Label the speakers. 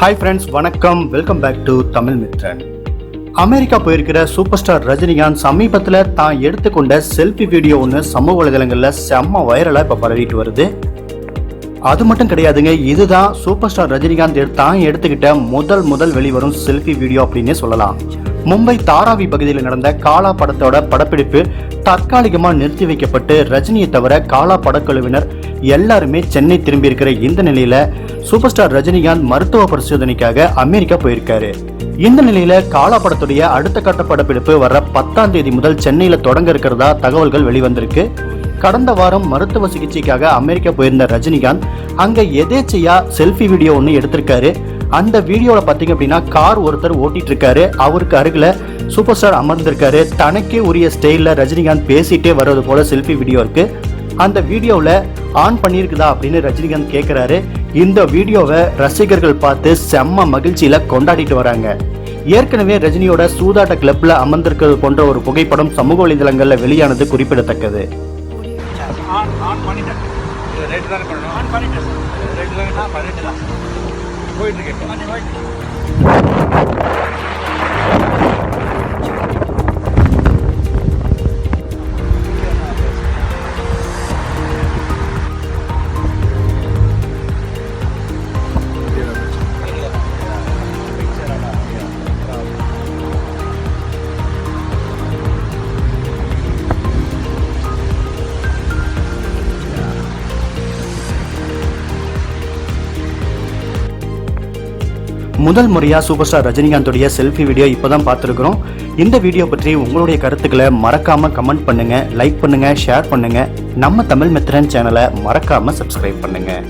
Speaker 1: Hi friends வணக்கம். Welcome back to Tamil Mithran America போயிருக்கிற super star Rajinikanth சமீபத்தில் தான் எடுத்துக்கொண்ட செல்ஃபி வீடியோ ஒன்று சமூக வலைதளங்களில் செம்ம வைரலாக இப்போ பரவிட்டு வருது. அது மட்டும் கிடையாதுங்க இதுதான் சூப்பர் ஸ்டார் ரஜினிகாந்த் தான் எடுத்துக்கிட்ட முதல் முதல் வெளிவரும் செல்ஃபி வீடியோ அப்படின்னே சொல்லலாம். மும்பை தாராவி பகுதியில் நடந்த காலா படத்தோட படப்பிடிப்பு தற்காலிகமாக நிறுத்தி வைக்கப்பட்டு ரஜினியை தவிர காலா படக்குழுவினர் எல்லாருமே சென்னை திரும்பி இருக்கிற இந்த நிலையில சூப்பர் ஸ்டார் ரஜினிகாந்த் மருத்துவ பரிசோதனைக்காக அமெரிக்கா போயிருக்காரு. இந்த நிலையில காலா படத்துடைய அடுத்த கட்ட படப்பிடிப்பு வர பத்தாம் தேதி முதல் சென்னையில தொடங்க இருக்கிறதா தகவல்கள் வெளிவந்திருக்கு. கடந்த வாரம் மருத்துவ சிகிச்சைக்காக அமெரிக்கா போயிருந்த ரஜினிகாந்த் அங்க எதேச்சையா செல்ஃபி வீடியோ ஒன்று எடுத்திருக்காரு. அந்த வீடியோவில் பார்த்தீங்க அப்படின்னா கார் ஒருத்தர் ஓட்டிட்டு இருக்காரு அவருக்கு அருகில் சூப்பர் ஸ்டார் அமர்ந்திருக்காரு. தனக்கே உரிய ஸ்டைலில் ரஜினிகாந்த் பேசிட்டே வர்றது போல செல்ஃபி வீடியோ இருக்கு. அந்த வீடியோவில் ஆன் பண்ணியிருக்குதா அப்படின்னு ரஜினிகாந்த் கேட்குறாரு இந்த வீடியோவை ரசிகர்கள் பார்த்து செம்ம மகிழ்ச்சியில் கொண்டாடிட்டு வராங்க. ஏற்கனவே ரஜினியோட சூதாட்ட கிளப்ல அமர்ந்திருக்கிறது போன்ற ஒரு புகைப்படம் சமூக வலைதளங்களில் வெளியானது குறிப்பிடத்தக்கது.
Speaker 2: ஆன் பண்ணிட்டேன். ரைட்டு தானே பண்ணணும் ஆன் பண்ணிட்டேன். ரைட்டு தானே பண்ணிட்டு தான் போயிட்டு
Speaker 1: முதல் முறையாக சூப்பர் ஸ்டார் ரஜினிகாந்தோடைய செல்ஃபி வீடியோ இப்போ தான் பார்த்துருக்குறோம். இந்த வீடியோ பற்றி உங்களுடைய கருத்துக்களை மறக்காமல் கமெண்ட் பண்ணுங்கள் லைக் பண்ணுங்கள் ஷேர் பண்ணுங்கள் நம்ம தமிழ் மித்திரன் சேனலை மறக்காமல் சப்ஸ்கிரைப் பண்ணுங்கள்